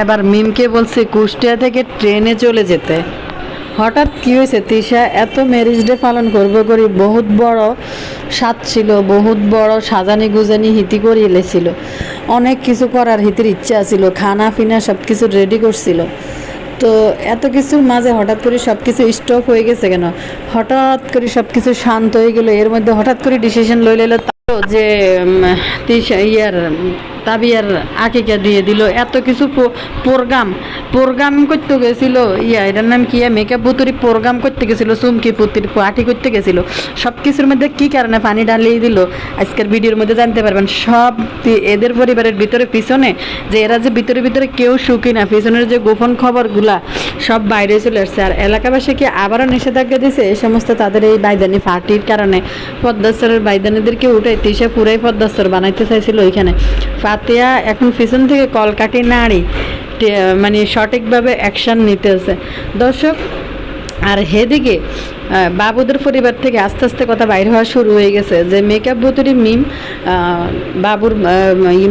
এবার মিমকে বলছে কুষ্টিয়া থেকে ট্রেনে চলে যেতে। হঠাৎ কি হয়েছে, তিশা? এত ম্যারেজ ডে পালন করব করি, বহুত বড় স্বাদ ছিল, বহুত বড় সাজানি গুজানি হিতি করে এলেছিল। অনেক কিছু করার হিতির ইচ্ছা ছিল, খানা ফিনা সব কিছু রেডি করছিল। তো এত কিছুর মাঝে হঠাৎ করে সব কিছু স্টপ হয়ে গেছে কেন? হঠাৎ করে সব কিছু শান্ত হয়ে গেল, এর মধ্যে হঠাৎ করে ডিসিশন লই লাইলো যে ইয়ার তাবিয়ার আকিকা দিয়ে দিল। এত কিছু প্রোগ্রাম প্রোগ্রাম করতে গেছিল, ইয়া, এটার নাম কি মেকআপ বুতুরি প্রোগ্রাম করতে গেছিল, চুমকি পুতির পার্টি করতে গেছিল। সব কিছুর মধ্যে কি কারণে পানি ডালিয়ে দিল? আজকের ভিডিওর মধ্যে জানতে পারবেন। সব এদের পরিবারের ভিতরে, পিছনে, যে এরা যে ভিতরে ভিতরে কেউ সুখী না, পিছনের যে গোপন খবরগুলা সব বাইরে চলে আসছে। আর এলাকাবাসী কি আবারও নিষেধাজ্ঞা দিছে? এই সমস্ত তাদের এই বাইদানি পার্টির কারণে। পদ্মাস্তরের বাইদানিদেরকে উঠে তিসে পুরাই পদ্মাস্তর বানাইতে চাইছিল ওইখানে ফাতিয়া এখন পিছন থেকে কলকাটি নাড়ি মানে সঠিকভাবে অ্যাকশান নিতেছে। দর্শক আর হেদিকে বাবুদের পরিবার থেকে আস্তে আস্তে কথা বাইর হওয়া শুরু হয়ে গেছে। যে মেকআপ বুতুরি মিম বাবুর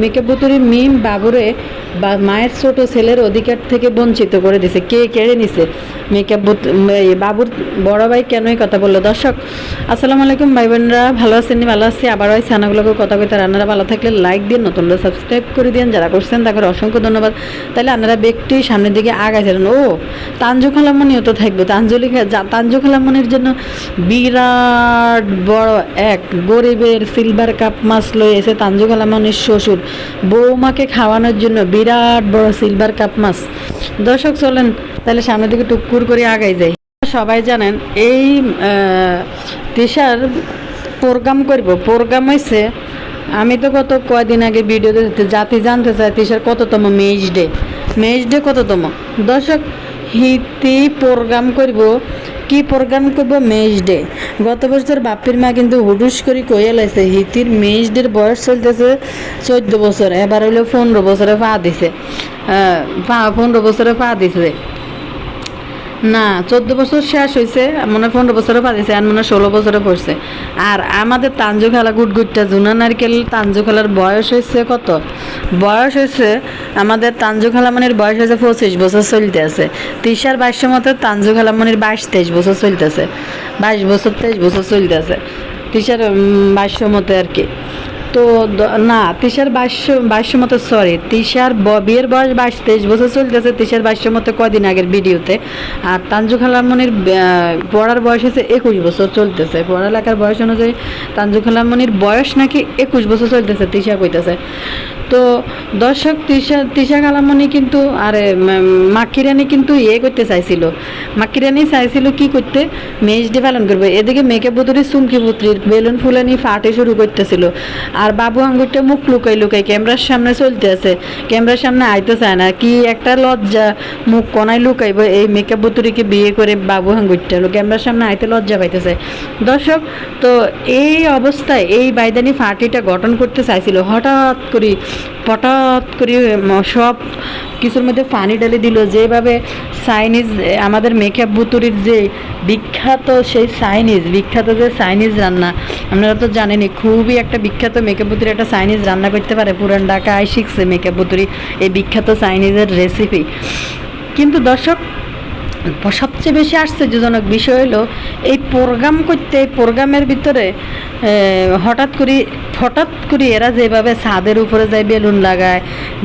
মেকআপ বুতুরি মিম বাবুরে বা মায়ের ছোট ছেলের অধিকার থেকে বঞ্চিত করে দিছে। কে কেড়ে নিছে? মেকআপ বাবুর বড় ভাই কেনই কথা বলল? দর্শক, আসসালামু আলাইকুম ভাই বোনরা। ভালো আছেন ভালো আছি। আবার ওই ছানাগুলোকে কথা কইতে রান্নারা ভালো থাকলে লাইক দিন নতুন সাবস্ক্রাইব করে দিন যারা করছেন তাদের অসংখ্য ধন্যবাদ। তাহলে আপনারা ব্যক্তি সামনের দিকে আগাইছিলেন ও তাঞ্জু খালামণিও তো থাকবে। তাঞ্জলি তাঞ্জু খালামণির জন্য বিরাট বড় এক গরিবের সিলভার কাপ মাছ লয়ে এসে তাঞ্জু খালামণির শ্বশুর বৌমাকে খাওয়ানোর জন্য বিরাট বড় সিলভার কাপ মাছ। দর্শক, চলেন তাহলে সামনের দিকে টুকুর করে আগাই যাই। সবাই জানেন, এই তিশার প্রোগ্রাম করব। প্রোগ্রাম হয়েছে আমি তো গত কয়দিন আগে ভিডিও দেখতে জাতি জানতে চাই তিশার কততম মেজ ডে মেজ ডে কততম? দর্শক, হিতি প্রোগ্রাম করব কি প্রোগ্রাম করব মেজ ডে গত বছর বাপির মা কিন্তু হুডুস করে কয়ে লাইছে, হিতির মেজ ডের বয়স চলতেছে চোদ্দ বছর, এবার হইল পনেরো বছরে পা দিছে। পনেরো বছরে পা দিছে। না, চোদ্দ বছর শেষ হয়েছে মনে পনেরো বছরে পাঠিয়েছে আর মনে ষোলো বছরে পড়ছে। আর আমাদের তাঞ্জু খেলা গুটগুটটা, জুনা নারকেল তাঞ্জু খেলার বয়স হয়েছে কত? বয়স হয়েছে, আমাদের তানজু খালামনির বয়স হয়েছে পঁচিশ বছর চলতে আছে। তিসার বাইশ মতো তাঞ্জু খালামনির বাইশ তেইশ বছর চলতেছে বাইশ বছর, তেইশ বছর চলতেছে তিসার বাইশ মতে আর কি। তো না, তিশার বাইশ বাইশ মতো সরি তিশার বিয়ের বয়স বাইশ, তেইশ বছর চলতেছে তিশার বাইশ মতো কদিন আগের ভিডিওতে। আর তাঞ্জু খালামনির পড়ার বয়স হচ্ছে একুশ বছর চলতেছে পড়ালেখার বয়স অনুযায়ী তাঞ্জু খালামনির বয়স নাকি একুশ বছর চলতেছে তিশা কইতেছে। তো দর্শক তিশা তিশা খালামনি কিন্তু আরে মাকিরানি কিন্তু ইয়ে করতে চাইছিল। মাকিরানি চাইছিল কি করতে? মেজ ডে পালন করবে। এদিকে মেকে বুতুরি চুমকি পুত্রির বেলুন ফুলানি ফাটে শুরু করতেছিল। আর বাবু আঙ্গুরটা মুখ লুকাই লুকাই ক্যামেরার সামনে চলতে আছে। ক্যামেরার সামনে আইতে চায় না। কি একটা লজ্জা, মুখ কনায় লুকাইব এই মেকআপ বুতুরিকে বিয়ে করে বাবু আঙ্গুরটা। ক্যামেরার সামনে আইতে লজ্জা পাইতেছে। দর্শক, তো এই অবস্থায় এই বাইদানি ফাটিটা গঠন করতে চাইছিল। হঠাৎ করে হঠাৎ করে সব কিছুর মধ্যে পানি ঢেলে দিল। যেভাবে চাইনিজ আমাদের মেকআপ বুতুরির যে বিখ্যাত সেই চাইনিজ বিখ্যাত যে চাইনিজ রান্না, আপনারা তো জানেনই, খুবই একটা বিখ্যাত মেকআপ বুতুরি একটা চাইনিজ রান্না করতে পারে। পুরান ঢাকায় শিখছে মেকআপ বুতুরি এই বিখ্যাত চাইনিজের রেসিপি কিন্তু দর্শক সবচেয়ে বেশি আশ্চর্যজনক বিষয় হলো, এই প্রোগ্রাম করতে প্রোগ্রামের ভিতরে হঠাৎ করে হঠাৎ করে এরা যেভাবে ছাদের উপরে যায় বেলুন লাগায়,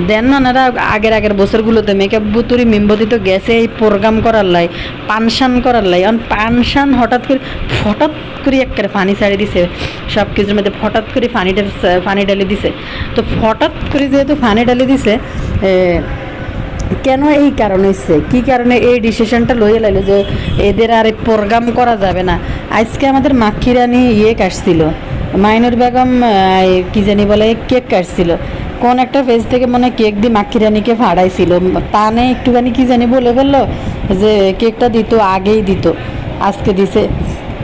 দেন এরা আগের আগের বছরগুলোতে মেকআপ বুতুরি মিম্বতি তো গেছে এই প্রোগ্রাম করার লাই পানশান করার লাই এখন পানশান হঠাৎ করে হঠাৎ করে একেবারে পানি ছাড়ি দিছে সব কিছুর মধ্যে হঠাৎ করে পানি ঢেল- পানি ঢেলে দিছে। তো হঠাৎ করে যেহেতু পানি ঢেলে দিছে কেন এই কারণ হচ্ছে কি কারণে এই ডিসিশনটা লইয়ে লাইলো যে এদের আর এই প্রোগ্রাম করা যাবে না? আজকে আমাদের মাখিরানি ইয়ে কাটছিল। মাইনুর বেগম কি জানি বলে, কেক কাটছিল। কোন একটা পেজ থেকে মনে কেক দিয়ে মাখিরানিকে ফাড়াইছিল। তানে একটুখানি কি জানি বলে ফেলল যে কেকটা দিত, আগেই দিত, আজকে দিছে।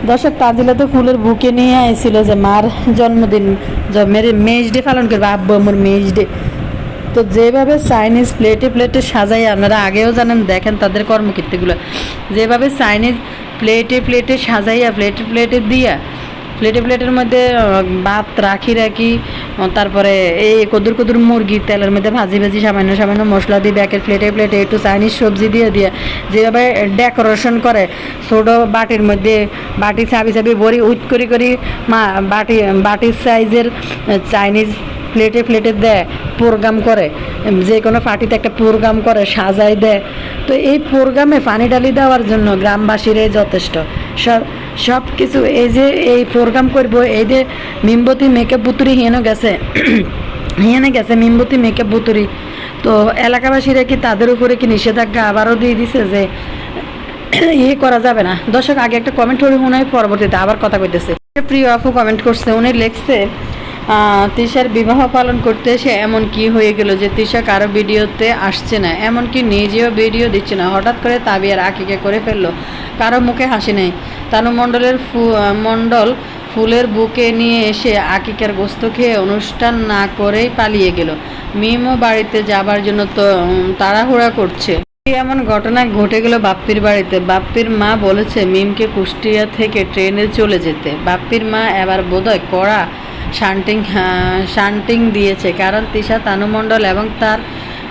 দর্শক, তাজিলা তো ফুলের বুকে নিয়ে আইছিল যে মার জন্মদিন মেরে মেজ ডে পালন করবে, আব্বু, আমার মেজ ডে। তো যেভাবে চাইনিজ প্লেটে প্লেটে সাজাই, আপনারা আগেও জানেন, দেখেন তাদের কর্মকীর্তিগুলো। যেভাবে চাইনিজ প্লেটে প্লেটে সাজাইয়া প্লেটে প্লেটে দিয়া প্লেটে প্লেটের মধ্যে ভাত রাখি রাখি তারপরে এই কদুর কদুর মুরগি তেলের মধ্যে ভাজি ভাজি সামান্য সামান্য মশলা দিয়ে ব্যাকের প্লেটে প্লেটে একটু চাইনিজ সবজি দিয়ে দিয়ে, যেভাবে ডেকোরেশন করে, ছোটো বাটির মধ্যে বাটি চাবি চাবি বড়ি উইট করি করি মা, বাটি, বাটির সাইজের চাইনিজ প্লেটে প্লেটে দেয় প্রোগ্রাম করে। যে কোনো পার্টিতে একটা প্রোগ্রাম করে সাজাই দেয়। তো এই প্রোগ্রামে পানি ডালি দেওয়ার জন্য গ্রামবাসীরাই যথেষ্ট। সব সব কিছু, এই যে এই প্রোগ্রাম করব, এই যে মিমবতী মেকআপ বুতুরি হিয়েনও গেছে, হিয়েনে গেছে মিমবতী মেকআপ বুতুরি তো এলাকাবাসীরা কি তাদের উপরে কি নিষেধাজ্ঞা আবারও দিয়ে দিছে যে ইয়ে করা যাবে না? দর্শক, আগে একটা কমেন্ট করে মনে হয় পরবর্তীতে আবার কথা কইতেছে। প্রিয় আপু কমেন্ট করছে, উনি লিখছে তিশার বিবাহ পালন করতে এসে এমন কি হয়ে গেল যে তিশা কারও ভিডিওতে আসছে না? এমনকি নিজেও ভিডিও দিচ্ছে না? হঠাৎ করে তাবিয়ার আকিকে করে ফেলল। কারও মুখে হাসি নেই। তানু মণ্ডলের ফু মণ্ডল ফুলের বুকে নিয়ে এসে আকিকার গোস্ত খেয়ে অনুষ্ঠান না করেই পালিয়ে গেল। মিমও বাড়িতে যাবার জন্য তো তাড়াহুড়া করছে। এমন ঘটনা ঘটে গেল বাপ্পির বাড়িতে। বাপ্পির মা বলেছে, মিমকে কুষ্টিয়া থেকে ট্রেনে চলে যেতে। বাপ্পির মা এবার বোধহয় কড়া শান্টিং শান্টিং দিয়েছে। কারণ তিশা তানুমণ্ডল এবং তার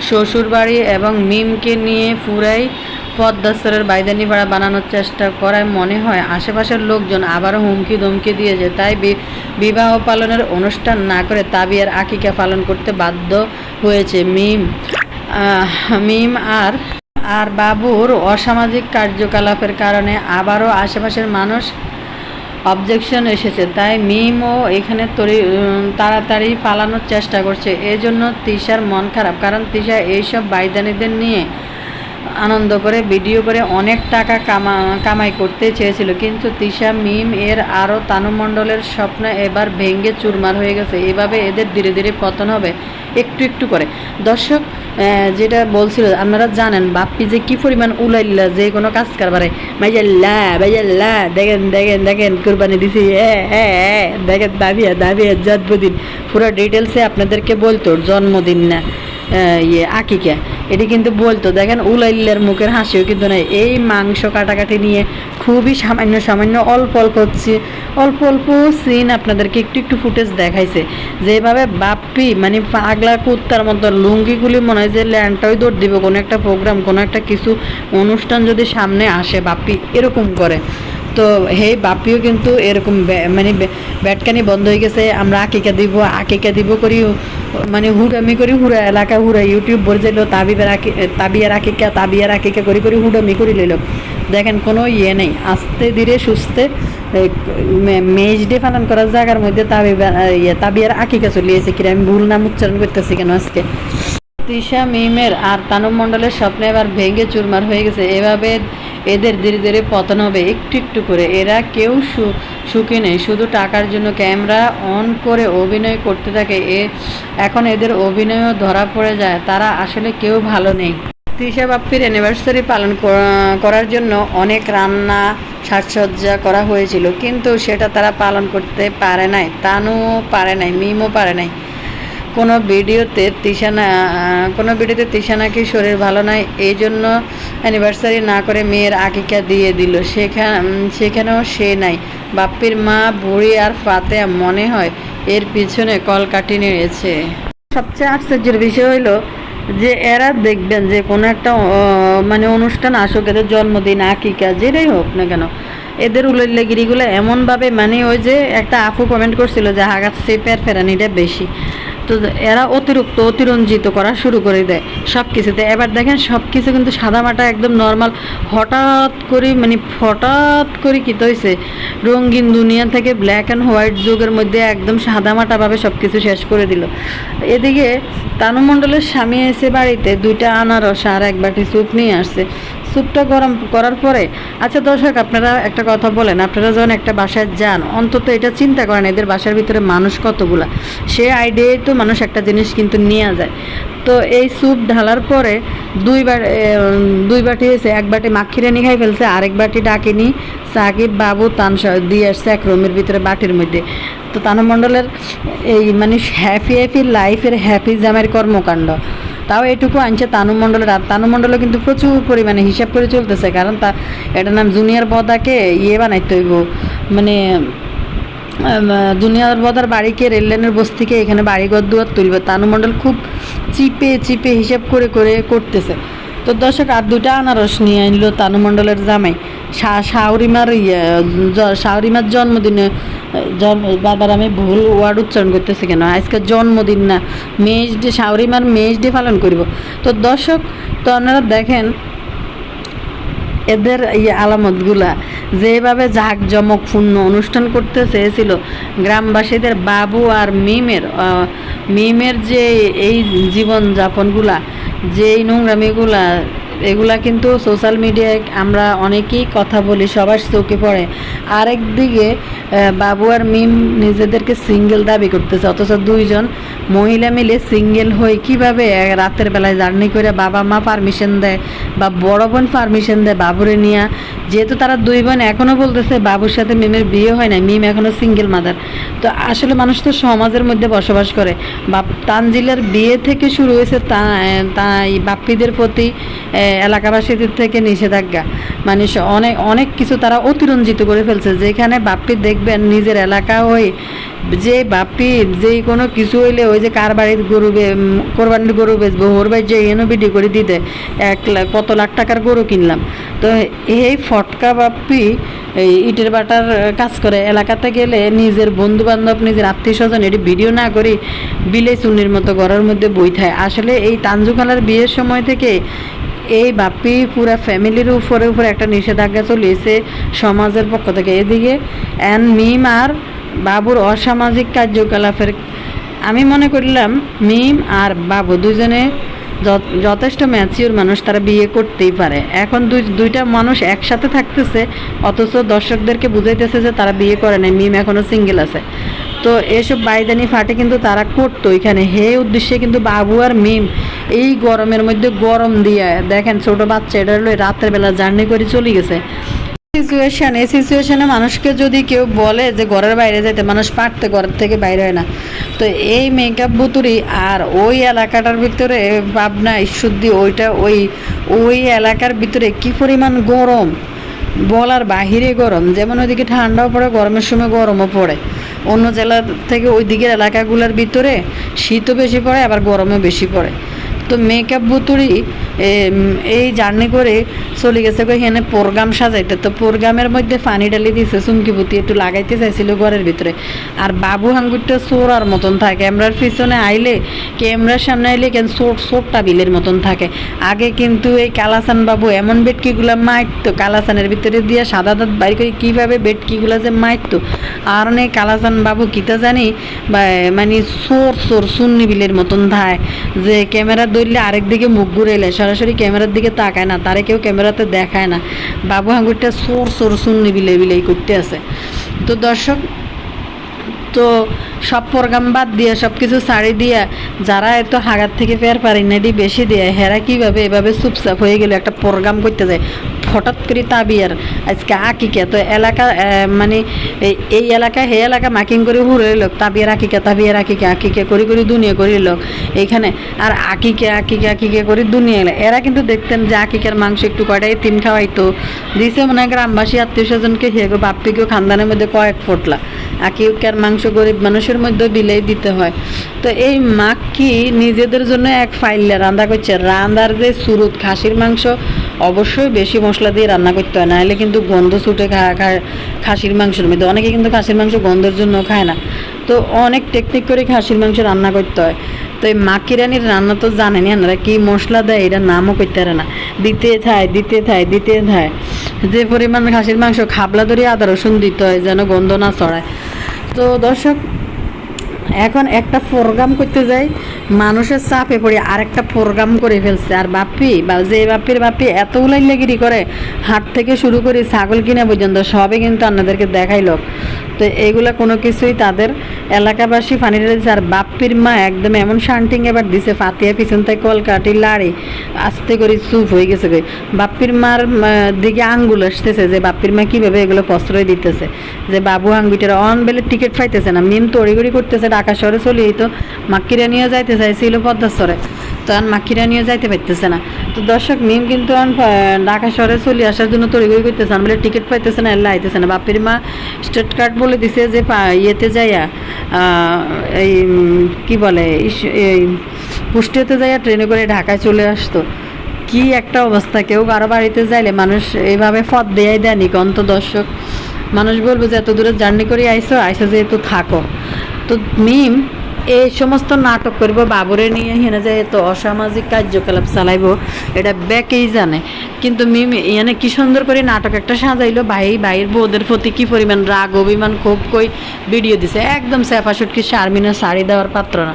শ্বশুরবাড়ি এবং মিমকে নিয়ে পুরাই পদ্মাসরের বাইদানি ভাড়া বানানোর চেষ্টা করায় মনে হয় আশেপাশের লোকজন আবারও হুমকি ধমকি দিয়েছে। তাই বিবাহ পালনের অনুষ্ঠান না করে তাবিয়ার আকিকা পালন করতে বাধ্য হয়েছে মিম। মিম আর আর বাবুর অসামাজিক কার্যকলাপের কারণে আবারও আশেপাশের মানুষ অবজেকশন এসেছে। তাই মিমও এখানে তরি তাড়াতাড়ি পালানোর চেষ্টা করছে। এজন্য তিশার মন খারাপ। কারণ তিশা এইসব বাইদানিদের নিয়ে আনন্দ করে, ভিডিও করে অনেক টাকা কামা, কামাই করতে চেয়েছিল। কিন্তু তিশা মিম এর আরও তানুমণ্ডলের স্বপ্ন এবার ভেঙে চুরমার হয়ে গেছে। এভাবে এদের ধীরে ধীরে পতন হবে একটু একটু করে। দর্শক যেটা বলছিল, আপনারা জানেন, বাপ্পি যে কি পরিমাণ উলাইল্লা, যে কোনো কাজ কারবারে। মাইজাল্লা ভাইজাল্লা দেখেন দেখেন দেখেন, কুরবানি দিছি দেখেন, দাবিয়া দাবিয়া, জন্মদিন। পুরো ডিটেলসে আপনাদেরকে বলতো, জন্মদিন না। ইয়ে আকিকা। এটি কিন্তু বলতো, দেখেন, উলাইল্লার মুখের হাসিও কিন্তু নাই। এই মাংস কাটাকাটি নিয়ে খুবই সামান্য সামান্য অল্প অল্প হচ্ছে, অল্প অল্প সিন আপনাদেরকে একটু একটু ফুটেজ দেখাইছে। যেভাবে বাপ্পি মানে পাগলা কুত্তার মতো লুঙ্গিগুলি মনে হয় যে ল্যান্ডটাই দৌড় দিবে, কোনো একটা প্রোগ্রাম কোনো একটা কিছু অনুষ্ঠান যদি সামনে আসে বাপ্পি, এরকম করে। তো হে বাপিও কিন্তু এরকম মানে ব্যাটকানি বন্ধ হয়ে গেছে, আমরা আকিকা দিব আকিকা দিব করি মানে হুড়ামি করি, হুড়া এলাকা, হুড়া ইউটিউব বলে যাইলো, তাবিবের আকি, তাবিয়ার আকিকা তাবিয়ার আকিকা করি করি হুড়ামি করি লইল। দেখেন, কোনো ইয়ে নেই, আস্তে ধীরে সুস্থে মেজ ডে পালন করার জায়গার মধ্যে তাবি ইয়ে তাবিয়ার আকিকা চলিয়েছে কিরা, আমি ভুল নাম উচ্চারণ করতেছি কেন আজকে? তৃষা মিমের আর তানব মণ্ডলের স্বপ্ন এবার ভেঙে চুরমার হয়ে গেছে। এভাবে এদের ধীরে ধীরে পতন হবে। একটু একটু করে। এরা কেউ সুখী নেই। শুধু টাকার জন্য ক্যামেরা অন করে অভিনয় করতে থাকে। এ, এখন এদের অভিনয়ও ধরা পড়ে যায়। তারা আসলে কেউ ভালো নেই। তৃষা বাপ্পির অ্যানিভার্সারি পালন করার জন্য অনেক রান্না সাজসজ্জা করা হয়েছিল। কিন্তু সেটা তারা পালন করতে পারে নাই। তানুও পারে নাই, মিমও পারে নাই। কোনো ভিডিওতে তিশানা কোনো ভিডিওতে তিশানাকে শরীর ভালো নয়? এই জন্য অ্যানিভার্সারি না করে মেয়ের আকিকা দিয়ে দিল। সেখানে, সেখানেও সে নাই। বাপ্পির মা, বুড়ি আর ফাতে মনে হয় এর পিছনে কল কলকাঠি নিয়েছে সবচেয়ে আশ্চর্যের বিষয় হইল যে এরা দেখবেন যে কোনো একটা মানে অনুষ্ঠান আসুক, এদের জন্মদিন, আকিকা, যেটাই হোক না কেন, এদের উল্লেগিরিগুলো এমনভাবে মানে ওই যে একটা আফু কমেন্ট করছিল যে হাগাত সে পের ফেরানিটা বেশি। তো এরা অতিরিক্ত অতিরঞ্জিত করা শুরু করে দেয় সব কিছুতে এবার দেখেন সব কিছু কিন্তু সাদামাটা একদম নর্মাল হঠাৎ করে মানে হঠাৎ করে কী হয়েছে রঙিন দুনিয়া থেকে ব্ল্যাক অ্যান্ড হোয়াইট যুগের মধ্যে একদম সাদামাটাভাবে সব কিছু শেষ করে দিল। এদিকে তানুমণ্ডলের স্বামী এসে বাড়িতে দুইটা আনারস আর এক বাটি স্যুপ নিয়ে আসছে। স্যুপটা গরম করার পরে আচ্ছা দর্শক, আপনারা একটা কথা বলেন, আপনারা যখন একটা বাসায় যান, অন্তত এটা চিন্তা করেন, এদের বাসার ভিতরে মানুষ কতগুলা? সে আইডিয়ায় তো মানুষ একটা জিনিস কিন্তু নিয়ে যায়। তো এই স্যুপ ঢালার পরে দুই বার দুই বাটি হয়েছে, এক বাটি মাখিরানি খাই ফেলছে, আরেক বাটি ডাকিনি সাকিব বাবু তানসা দিয়ে আসছে এক রুমের ভিতরে বাটির মধ্যে। তো তানুমণ্ডলের এই মানে হ্যাপি হ্যাপি লাইফের হ্যাপি জামের কর্মকাণ্ড। তাও এটুকু আনছে তানু মণ্ডলের। আর তানু মণ্ডলও কিন্তু প্রচুর পরিমাণে হিসাব করে চলতেছে, কারণ তা এটার নাম জুনিয়র পদাকে ইয়ে বানাইতে হইব। মানে দুনিয়ার বদার বাড়িকে রেললাইনের বস্তিকে এখানে বাড়িঘর দুয়ার তুলবে। তানুমণ্ডল খুব চিপে চিপে হিসেব করে করে করতেছে। তো দর্শক, আর দুটা আনারস নিয়ে আনলো তানুমণ্ডলের জামাই। শা- শাওরিমার ইয়ে শাওরিমার জন্মদিনে বাবার আমি ভুল ওয়ার্ড উচ্চারণ করতেছি কেন? আজকে জন্মদিন না মেজ ডে শাওরিমার মেজ ডে পালন করব। তো দর্শক, তো আপনারা দেখেন, এদের এই আলামতগুলা, যেভাবে জাঁকজমকপূর্ণ অনুষ্ঠান করতে চেয়েছিল গ্রামবাসীদের বাবু আর মিমের মিমের যে এই জীবনযাপনগুলা যে এই নোংরামিগুলা, এগুলা কিন্তু সোশ্যাল মিডিয়ায় আমরা অনেকেই কথা বলি, সবার চোখে পড়ে। আরেক দিকে বাবু আর মিম নিজেদেরকে সিঙ্গেল দাবি করতেছে, অথচ দুইজন মহিলা মিলে সিঙ্গেল হয়ে কীভাবে রাতের বেলায় জার্নি করে বাবা মা পারমিশন দেয় বা বড় বোন পারমিশন দেয় বাবুরে নিয়ে, যেহেতু তারা দুই বোন এখনও বলতেছে বাবুর সাথে মিমের বিয়ে হয় না মিম এখনও সিঙ্গেল মাদার তো আসলে মানুষ তো সমাজের মধ্যে বসবাস করে। বা তানজিলের বিয়ে থেকে শুরু হয়েছে তা তাই বাপ্পিদের প্রতি এলাকাবাসীদের থেকে নিষেধাজ্ঞা। মানে অনেক অনেক কিছু তারা অতিরঞ্জিত করে ফেলছে। যেখানে বাপ্পি দেখবেন নিজের এলাকা হয়ে যে বাপ্পি যে কোনো কিছু হইলে ওই যে কার বাড়ির গরু কোরবানির গরু বেচবো, ওর বাড়ি যে এনো বিডি করে দিতে, এক কত লাখ টাকার গরু কিনলাম। তো এই ফটকা বাপ্পি এই ইটের বাটার কাজ করে। এলাকাতে গেলে নিজের বন্ধু বান্ধব নিজের আত্মীয় স্বজন এটি ভিডিও না করি বিলে চুনির মতো ঘরের মধ্যে বই থাকে আসলে এই তানজুখালার বিয়ের সময় থেকে এই বাপ্পি পুরা ফ্যামিলির উপরে উপরে একটা নিষেধাজ্ঞা চলিয়েছে সমাজের পক্ষ থেকে। এদিকে অ্যান মিম আর বাবুর অসামাজিক কার্যকলাপের আমি মনে করলাম মিম আর বাবু দুজনে যথেষ্ট ম্যাচিওর মানুষ, তারা বিয়ে করতেই পারে। এখন দুই, দুইটা মানুষ একসাথে থাকতেছে, অথচ দর্শকদেরকে বুঝাইতেছে যে তারা বিয়ে করে নাই, মিম এখনও সিঙ্গেল আছে। তো এসব বাইদানি ফাটে কিন্তু তারা করতো এখানে। হে উদ্দেশ্যে কিন্তু বাবু আর মিম এই গরমের মধ্যে গরম দিয়ে, দেখেন ছোট বাচ্চা, এটা রাতের বেলা জার্নি করে চলে গেছে। সিচুয়েশন এই সিচুয়েশনে মানুষকে যদি কেউ বলে যে ঘরের বাইরে যেতে মানুষ পারতে ঘরের থেকে বাইরে হয় না। তো এই মেকআপ বুতুরি আর ওই এলাকাটার ভিতরে পাবনা ঈশ্বরদী ওইটা ওই ওই এলাকার ভিতরে কি পরিমাণ গরম? বলার বাহিরে গরম। যেমন ওইদিকে ঠান্ডাও পড়ে, গরমের সময় গরমও পড়ে। অন্য জেলা থেকে ওই দিকের এলাকাগুলোর ভিতরে শীতও বেশি পড়ে আবার গরমও বেশি পড়ে। তো মেকআপ বুতুরি এই জার্নি করে চলে গেছে কই এখানে প্রোগ্রাম সাজাইতে। তো প্রোগ্রামের মধ্যে পানি ডালি দিছে, চুমকি বুতি একটু লাগাইতে চাইছিল ঘরের ভিতরে। আর বাবু হাঙ্গুরটা চোরার মতন থাকে। ক্যামেরার পিছনে আইলে ক্যামেরার সামনে আইলে কেন চোর চোরটা বিলের মতন থাকে। আগে কিন্তু এই কালাসান বাবু এমন বেটকিগুলো মারতো কালাসানের ভিতরে দিয়ে সাদা দাঁত বাইর করে কীভাবে বেটকিগুলো যে মারতো আর অনেক কালাসান বাবু কিতা জানি মানে চোর চোর সুন্নি বিলের মতন ধায় যে ক্যামেরা ধরলে আরেক দিকে মুখ ঘুরেলে সরাসরি ক্যামেরার দিকে তাকায় না, তারে কেউ ক্যামেরাতে দেখায় না। বাবু হাঙ্গুরটা সোর সোর সুন্নি বিলে বিলেই করতে আছে। তো দর্শক, তো সব প্রোগ্রাম বাদ দিয়ে, সব কিছু ছাড়ি দিয়ে, যারা এত হাগার থেকে ফের পারি না বেশি দিয়ে, হেরা কীভাবে এভাবে চুপচাপ হয়ে গেলে, একটা প্রোগ্রাম করতে যায়। হঠাৎ করে তাবিয়ার আজকে আকিকে, তো এলাকা মানে এই- এলাকা হে এলাকা মাকিং করে হুড়ে লোক, তাবিয়ার আকিকে তাবিয়ার আকিকে আকিকে করে করে দুনিয়া করে লোক। এইখানে আর আকিকে আকিকে আকিকে করে দুনিয়া এলো। এরা কিন্তু দেখতেন যে আকিকের মাংস একটু কয়টা তিন খাওয়াইতো। দিছে মনে হয় গ্রামবাসী আত্মীয় স্বজনকে হে গো বাপ্পিকেও খানদানের মধ্যে কয়েক ফোটলা। আকিকের মাংস গরিব মানুষের মধ্যে বিলেই দিতে হয়। তো এই মাক্কি নিজেদের জন্য এক ফাইলে রান্না করছে। রান্নার যে সুরুত খাসির মাংস অবশ্যই বেশি মশলা দিয়ে রান্না করতে হয় না নাহলে কিন্তু গন্ধ ছুটে খা- খা- খাসির মাংসের মধ্যে। অনেকে কিন্তু খাসির মাংস গন্ধের জন্য খায় না। তো অনেক টেকনিক করে খাসির মাংস রান্না করতে হয়। তো এই মাক্কি রানির রান্না তো জানেনি আপনারা, কি মশলা দেয় এটা নামও করতে পারে না। দিতে থায় দিতে থায় দিতে থায়। যে পরিমাণ খাসির মাংস খাবলা ধরে আদা রসুন দিতে হয়, যেন গন্ধ না ছড়ায়। তো দর্শক এখন একটা প্রোগ্রাম করতে যাই, মানুষের চাপে পড়ে আরেকটা প্রোগ্রাম করে ফেলছে। আর বাপ্পি বা যে বাপ্পির বাপ্পি এত উলাইলাগিরি করে, হাট থেকে শুরু করে ছাগল কিনা পর্যন্ত সবে কিন্তু আপনাদেরকে দেখাইল। তো এইগুলা কোনো কিছুই তাদের এলাকাবাসী ফানি দিয়েছে আর বাপ্পির মা একদম এমন শান্টিং এবার দিছে, ফাতিয়া পিছন থেকে কলকাটি লাড়ি, আস্তে করে চুপ হয়ে গেছে। বাপ্পির মার দিকে আঙ্গুল আসতেছে যে বাপ্পির মা কীভাবে এগুলো প্রশ্রয় দিতেছে। যে বাবু আঙ্গুইটার অন বেলে টিকিট পাইতেছে না, মিম তড়িগড়ি করতেছে ঢাকা শহরে চলেই তো। মাক্কিরা নিয়ে যাইতে চাইছিল পদ্মাস্তরে তো আর মাক্কিরা নিয়ে যাইতে পারতেছে না। তো দর্শক, মিম কিন্তু ঢাকা শহরে চলে আসার জন্য তড়িঘড়ি করতেছে বলে টিকিট পাইতেছে না এল্লা আইতেছে না। বাপের মা স্টেট কার্ড বলে দিছে যে ইয়েতে যাইয়া এই কি বলে এই কুষ্টিয়াতে যাইয়া ট্রেনে করে ঢাকায় চলে আসতো। কি একটা অবস্থা, কেউ কারও বাড়িতে যাইলে মানুষ এইভাবে ফদ দেয়াই দেয়নি। কন্ত দর্শক, মানুষ বলব যে, এত দূরে জার্নি করে আইসো আইসো যেহেতু থাকো। তো মিম এই সমস্ত নাটক করব, বাবুরে নিয়ে হেনে যায় এত অসামাজিক কার্যকলাপ চালাইব, এটা ব্যাকেই জানে। কিন্তু মিম এনে কি সুন্দর করে নাটক একটা সাজাইলো, ভাই, ভাইয়ের বউদের প্রতি কি পরিমাণ রাগ, অভিমান খুব কই ভিডিও দিছে। একদম স্যাফা সুটকি শারমিনের শাড়ি দেওয়ার পাত্র না।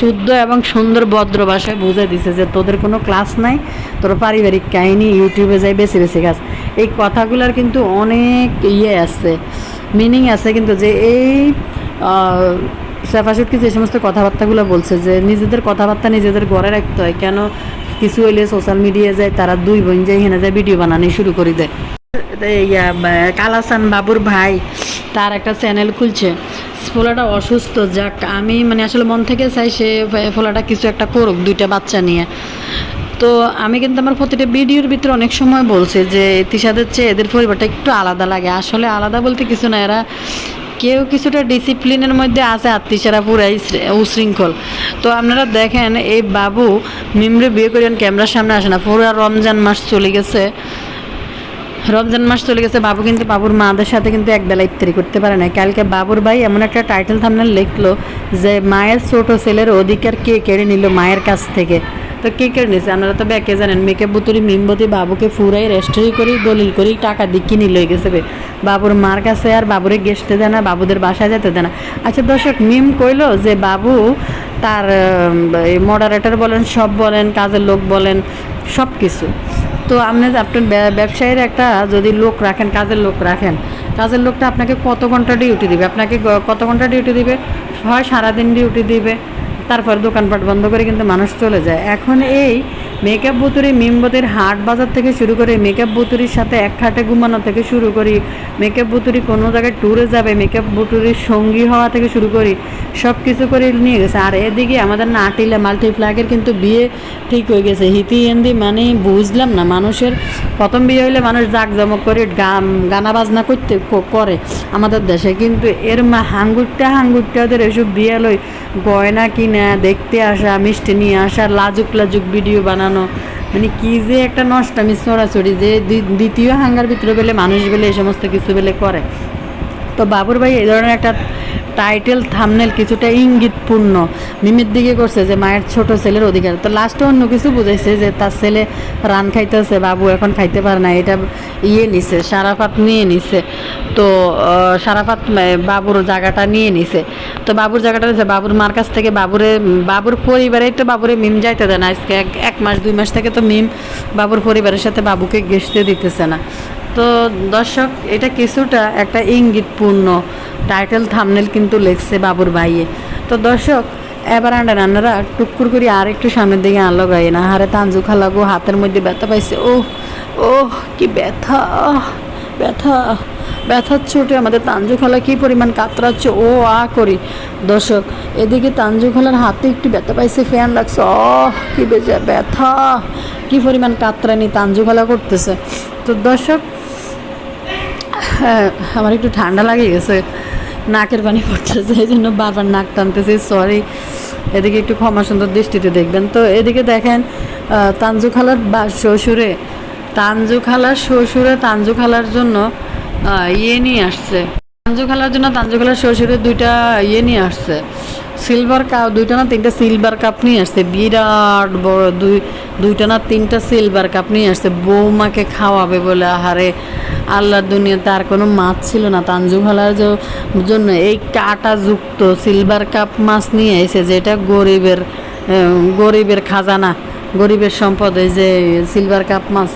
শুদ্ধ এবং সুন্দর ভদ্র ভাষায় বুঝে দিছে যে তোদের কোনো ক্লাস নাই, তোর পারিবারিক কাহিনী ইউটিউবে যাই বেশি বেশি কাজ এই কথাগুলোর কিন্তু অনেক ইয়ে আছে মিনিং আছে কিন্তু যে এই সেফাসুটকি যে সমস্ত কথাবার্তাগুলো বলছে যে নিজেদের কথাবার্তা নিজেদের ঘরে রাখতে হয়, কেন কিছু হইলে সোশ্যাল মিডিয়ায় যায়, তারা দুই বোন যায় হেনে যায় ভিডিও বানানি শুরু করে দেয়। কালাসান বাবুর ভাই, তার একটা চ্যানেল খুলছে। ফোলাটা অসুস্থ, যাক, আমি মানে আসলে মন থেকে চাই সে ফোলাটা কিছু একটা করুক, দুইটা বাচ্চা নিয়ে। তো আমি কিন্তু আমার প্রতিটা ভিডিওর ভিতরে অনেক সময় বলছে যে তিসাদের চেয়ে এদের পরিবারটা একটু আলাদা লাগে। আসলে আলাদা বলতে কিছু না, এরা কেউ কিছুটা ডিসিপ্লিনের মধ্যে আছে আত্মীয়সারা পুরো পুরাই উশৃঙ্খল। তো আপনারা দেখেন, এই বাবু মিমরে বিয়ে করেন, ক্যামেরার সামনে আসে না। পুরো রমজান মাস চলে গেছে। রমজান মাস চলে গেছে, বাবু কিন্তু বাবুর মাদের সাথে কিন্তু একবেলা ইফতারি করতে পারে না। কালকে বাবুর ভাই এমন একটা টাইটেল থামনে লিখলো যে, মায়ের ছোট ছেলের অধিকার কে কেড়ে নিল মায়ের কাছ থেকে? তো কে কেড়ে নিছে? আপনারা তো ব্যাকে জানেন মেকে বুতুরি মিমবতী বাবুকে ফুরাই রেস্টারি করি, দলিল করি, টাকা দিয়ে কিনে লয়ে গেছে বে। বাবুর মার কাছে আর বাবুরে গেস্টে দেয় না, বাবুদের বাসায় যেতে দেয় না। আচ্ছা দর্শক, মিম কইলো যে, বাবু, তার মডারেটর বলেন, সব বলেন, কাজের লোক বলেন সব কিছু তো আপনি আপনার ব্য- ব্যবসায়ীর একটা যদি লোক রাখেন, কাজের লোক রাখেন, কাজের লোকটা আপনাকে কত ঘণ্টা ডিউটি দিবে? আপনাকে কত ঘণ্টা ডিউটি দিবে? হয় সারাদিন ডিউটি দিবে, তারপর দোকানপাট বন্ধ করে কিন্তু মানুষ চলে যায়। এখন এই মেকআপ বুতুরি মিমবতির হাট বাজার থেকে শুরু করে মেকআপ বুতুরির সাথে এক খাটে ঘুমানো থেকে শুরু করি। মেকআপ বুতুরি কোনো জায়গায় ট্যুরে যাবে, মেকআপ বুতুরির সঙ্গী হওয়া থেকে শুরু করি। সব কিছু করে নিয়ে গেছে। আর এদিকে আমাদের নাটিলা মাল্টিপ্লাগের কিন্তু বিয়ে ঠিক হয়ে গেছে। হিতি হিন্দি মানে বুঝলাম না মানুষের। প্রথম বিয়ে হইলে মানুষ জাঁকজমক করে গান গানা বাজনা করতে করে আমাদের দেশে। কিন্তু এর মা হাঙ্গুরটা হাঙ্গুরটা ওদের এসব বিয়ে লই গয়না কিনা, দেখতে আসা, মিষ্টি নিয়ে আসা লাজুক লাজুক ভিডিও বানানো মানে কি যে একটা নষ্ট আমি ছড়াছড়ি যে দ্বিতীয় হাঙ্গার ভিতরে বেলে মানুষ বেলে এই সমস্ত কিছু বেলে করে। তো বাবুর ভাই এই ধরনের একটা টাইটেল থামনেল কিছুটা ইঙ্গিতপূর্ণ। মিমির দিকে করছে যে মায়ের ছোট ছেলের অধিকার। তো লাস্টে অন্য কিছু বুঝাইছে যে তার ছেলে রান খাইতেছে, বাবু এখন খাইতে পারে না, এটা ইয়ে নিছে, সারাফাত নিয়ে নিছে। তো সারাফাত বাবুর জায়গাটা নিয়ে নিছে। তো বাবুর জায়গাটা নিছে বাবুর মার কাছ থেকে বাবুরে, বাবুর পরিবারেই তো বাবুরে মিম যাইতে দেয় না। আজকে এক মাস, দুই মাস থেকে তো মিম বাবুর পরিবারের সাথে বাবুকে গেসতে দিতেছে না। তো দর্শক, এটা কিছুটা একটা ইঙ্গিতপূর্ণ টাইটেল থামনেল কিন্তু লেখছে বাবুর ভাইয়ে। তো দর্শক, এবার আন্ডা রান্নারা টুকুর করে আর একটু সামনের দিকে আলো গায়ে না। হারে তাঞ্জু খালাগো হাতের মধ্যে ব্যথা পাইছে। ও ও কি ব্যথা ব্যথা, ব্যথার চোটে আমাদের তাঞ্জু খালা কী পরিমাণ কাতরাচ্ছে। ও, আ করি। দর্শক, এদিকে তাঞ্জু খালার হাতে একটু ব্যথা পাইছে, ফ্যান লাগছে। অহ কি বেজে ব্যথা, কি পরিমাণ কাতরানি তাঞ্জু খালা করতেছে। তো দর্শক আমার একটু ঠান্ডা লাগে গেছে। নাকের পানি পড়তেছে এই জন্য বারবার নাক টানতেছি সরি এদিকে একটু ক্ষমা সুন্দর দৃষ্টিতে দেখবেন। তো এদিকে দেখেন তানজু খালার বা, শ্বশুরে তানজু খালার শ্বশুরে তানজু খালার জন্য ইয়ে নিয়ে আসছে। তানজু খালার জন্য তানজু খালার শ্বশুরে দুইটা ইয়ে নিয়ে আসছে। সিলভার কাপ, দুইটা না তিনটা সিলভার কাপ নিয়ে আসছে। বিরাট বড় দুই, দুইটা না তিনটা সিলভার কাপ নিয়ে আসছে। বৌমাকে খাওয়াবে বলে, আহারে। আল্লাহর দুনিয়াতে আর কোনো মাছ ছিল না। তানজু খালার জন্য এই কাটা যুক্ত সিলভার কাপ মাছ নিয়ে এসে যেটা গরিবের গরিবের খাজানা, গরিবের সম্পদ, এই যে সিলভার কাপ মাছ,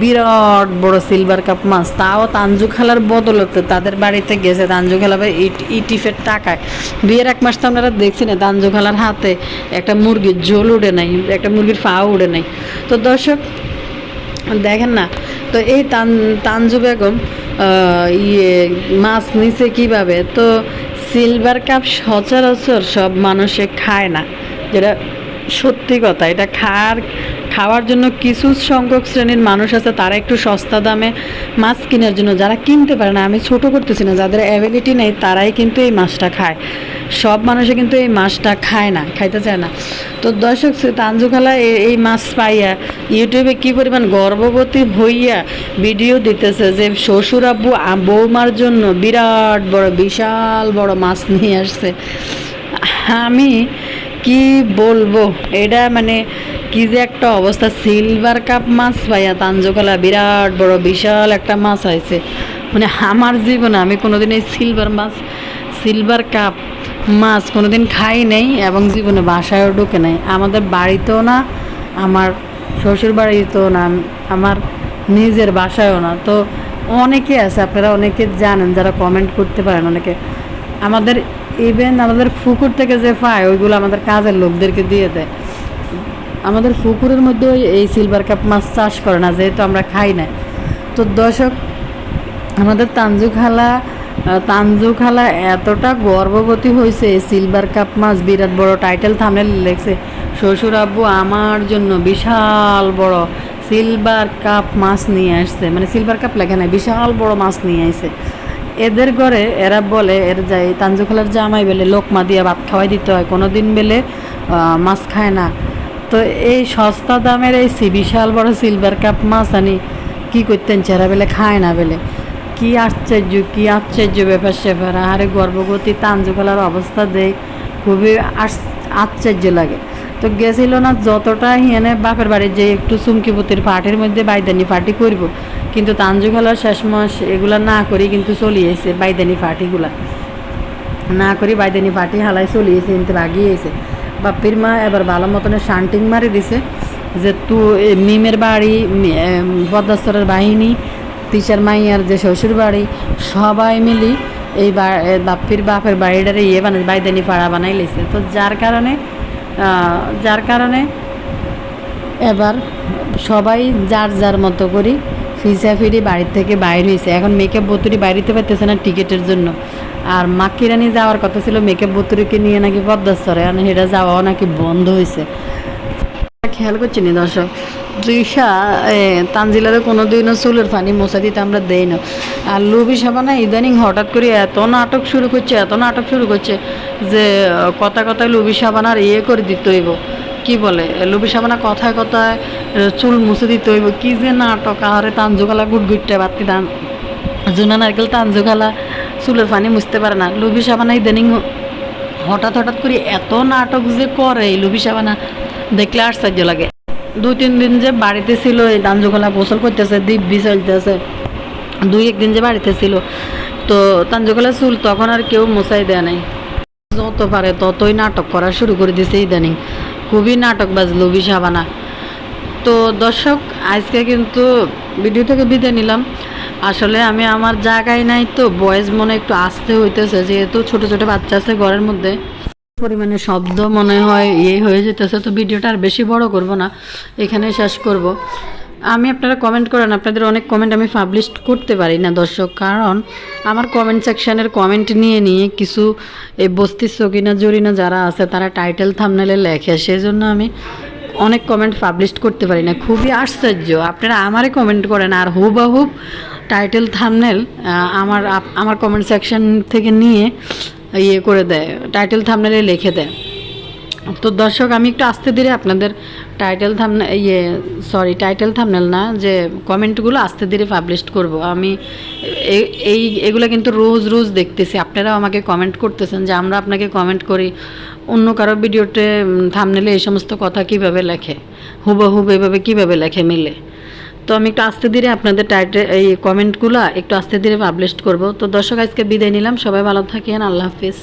বিরাট বড় সিলভার কাপ মাছ। তাও তানজু খালার বদলতে তাদের বাড়িতে গেছে। তানজু ইট- ইটিফের টাকায়। বিয়ের এক মাস তো আপনারা দেখছি না তানজু খালার হাতে একটা মুরগির ঝোল উড়ে নাই, একটা মুরগির ফা উড়ে নাই। তো দর্শক দেখেন না। তো এই তান, তানজু বেগম ইয়ে মাছ নিছে কীভাবে? তো সিলভার কাপ সচরাচর সব মানুষে খায় না। যেটা সত্যি কথা, এটা খার, খাওয়ার জন্য কিছু সংখ্যক শ্রেণির মানুষ আছে, তারা একটু সস্তা দামে মাছ কেনার জন্য। যারা কিনতে পারে না, আমি ছোট করতেছি না, যাদের অ্যাবিলিটি নেই, তারাই কিন্তু এই মাছটা খায়। সব মানুষে কিন্তু এই মাছটা খায় না, খাইতে চায় না। তো দর্শক তাঞ্জুখালা এই মাছ পাইয়া ইউটিউবে কি পরিমাণ গর্ভবতী হইয়া ভিডিও দিতেছে যে শ্বশুর আব্বু বৌমার জন্য বিরাট বড়, বিশাল বড় মাছ নিয়ে আসছে। আমি কি বলব? এটা মানে কি যে একটা অবস্থা। সিলভার কাপ মাছ পাইয়া তাঞ্জকালা বিরাট বড়, বিশাল একটা মাছ হয়েছে। মানে আমার জীবনে আমি কোনোদিন এই সিলভার মাছ, সিলভার কাপ মাছ কোনোদিন খাই নাই এবং জীবনে বাসায়ও ঢুকে নেই। আমাদের বাড়িতেও না, আমার শ্বশুর বাড়িতেও না, আমার নিজের বাসায়ও না। তো অনেকে আছে, আপনারা অনেকে জানেন, যারা কমেন্ট করতে পারেন অনেকে। আমাদের ইভেন আমাদের পুকুর থেকে যে পায়, ওইগুলো আমাদের কাজের লোকদেরকে দিয়ে দেয়। আমাদের পুকুরের মধ্যে এই সিলভার কাপ মাছ চাষ করে না, যেহেতু আমরা খাই না তো দর্শক, আমাদের তানজু খালা তানজু খালা এতটা গর্ভবতী হয়েছে সিলভার কাপ মাছ বিরাট বড় টাইটেল থামলে লেখছে, শ্বশুর আব্বু আমার জন্য বিশাল বড় সিলভার কাপ মাছ নিয়ে আসছে। মানে সিলভার কাপ লেখা নাই, বিশাল বড় মাছ নিয়ে আসছে এদের ঘরে এরা বলে, এর যাই, তানজু খালার জামাই বেলে, লোকমা দিয়ে ভাত খাওয়াই দিতে হয় কোনো দিন বেলে মাছ খায় না। তো এই সস্তা দামের এই বিশাল বড় সিলভার কাপ মাছ আনি, কি করতেন? চেহারা বেলে খায় না বেলে। কি আশ্চর্য কি আশ্চর্য ব্যাপার স্যাপার। আরে গর্ভবতী তাঞ্জুকালার অবস্থা দেয় খুবই আশ্চর্য লাগে। তো গেছিল না যতটা হিয়ানে বাপের বাড়ির যে একটু চুমকিপুতির পাটির মধ্যে বাইদানি পার্টি করব। কিন্তু তাঞ্জুখালার শেষ মাস এগুলা না করি কিন্তু চলিয়েছে বাইদানি পার্টিগুলা না করি বাইদানি পার্টি হালাই চলিয়েছে কিন্তু বাগিয়েছে বাপির মা এবার ভালো মতনের শান্টিং মারি দিছে যে, তু মিমের বাড়ি পদ্মাস্তরের বাহিনী তিসার মাইয়ার যে শ্বশুর বাড়ি সবাই মিলি এই বা- এ বাপির বাপের বাড়িটারে ইয়ে বানাই, বাইদানি পাড়া বানাই লেছে। তো যার কারণে যার কারণে এবার সবাই যার যার মতো করি ফিসা ফিরি বাড়ির থেকে বাইর হয়েছে। এখন মেকআপ বতুরি বাইরিতে পারতেছে না টিকিটের জন্য। আর মাকিরানি যাওয়ার কথা ছিল, মেকআপ বতুরিকে নিয়ে নাকি পদ্মাস্তরে আর সেটা যাওয়াও নাকি বন্ধ হয়েছে। খেয়াল করছি নি দর্শক? তৃষা তানজিলারে কোনো দিনও চুলের পানি মোছা দিতে আমরা দেই না। আর লুবি সাবানা ইদানিং হঠাৎ করে এত নাটক শুরু করছে, এত নাটক শুরু করছে যে কথা কথায় লুবি সাবানার ইয়ে করে দিতে হইব। কি বলে? লুবি সাবানা কথায় কথায় চুল মুছে দিতে হইব। কি যে নাটক আরে তানজুগালা গুটগুটটা বাতি দান। জুনা নারকেল তানজুগালা চুলের পানি মুছতে পারে না। লুবি সাবানা ইদানিং হঠাৎ হঠাৎ করে এত নাটক যে করে এই লুবি সাবানা দেখলে আশ্চর্য লাগে। দুই তিন দিন যে বাড়িতে ছিল, এই তাঞ্জুখালা গোসল করতেছে, দিব্যি চলতেছে। দুই একদিন যে বাড়িতে ছিল। তো তাঞ্জুখালা চুল তখন আর কেউ মোছাই দেয় নাই। যত পারে ততই নাটক করা শুরু করে দিছে ইদানিং। খুবই নাটক বাজ লুবি সাবানা তো দর্শক, আজকে কিন্তু ভিডিও থেকে বিদায় নিলাম। আসলে আমি আমার জায়গায় নাই তো বয়েস মনে একটু আসতে হইতেছে, যেহেতু ছোট ছোট বাচ্চা আছে ঘরের মধ্যে। পরিমাণে শব্দ মনে হয় ইয়ে হয়ে যেতেছে, তো ভিডিওটা আর বেশি বড় করব না এখানে শেষ করব। আমি আপনারা কমেন্ট করেন, আপনাদের অনেক কমেন্ট আমি পাবলিশ করতে পারি না, দর্শক, কারণ আমার কমেন্ট সেকশানের কমেন্ট নিয়ে নিয়ে কিছু এই বস্তির সকিনা জরিনা যারা আছে, তারা টাইটেল থামনেলে লেখে সেই জন্য আমি অনেক কমেন্ট পাবলিশ করতে পারি না, খুবই আশ্চর্য। আপনারা আমারে কমেন্ট করেন, আর হুবাহুব টাইটেল থামনেল আমার আমার কমেন্ট সেকশন থেকে নিয়ে ইয়ে করে দেয় টাইটেল থামনেলে লিখে দেয়। তো দর্শক, আমি একটু আস্তে ধীরে আপনাদের টাইটেল থামনে ইয়ে সরি টাইটেল থামনেল না, যে কমেন্টগুলো আস্তে ধীরে পাবলিশ করব। আমি এই, এগুলো কিন্তু রোজ রোজ দেখতেছি। আপনারাও আমাকে কমেন্ট করতেছেন যে আমরা আপনাকে কমেন্ট করি। অন্য কারও ভিডিওতে থামনেলে এই সমস্ত কথা কীভাবে লেখে? হুবহুব এভাবে কীভাবে লেখে মিলে? তো আমি একটু আস্তে ধীরে আপনাদের টাইটে এই কমেন্টগুলো একটু আস্তে ধীরে পাবলিশ করব। তো দর্শক, আজকে বিদায় নিলাম। সবাই ভালো থাকেন। আল্লাহ হাফিজ।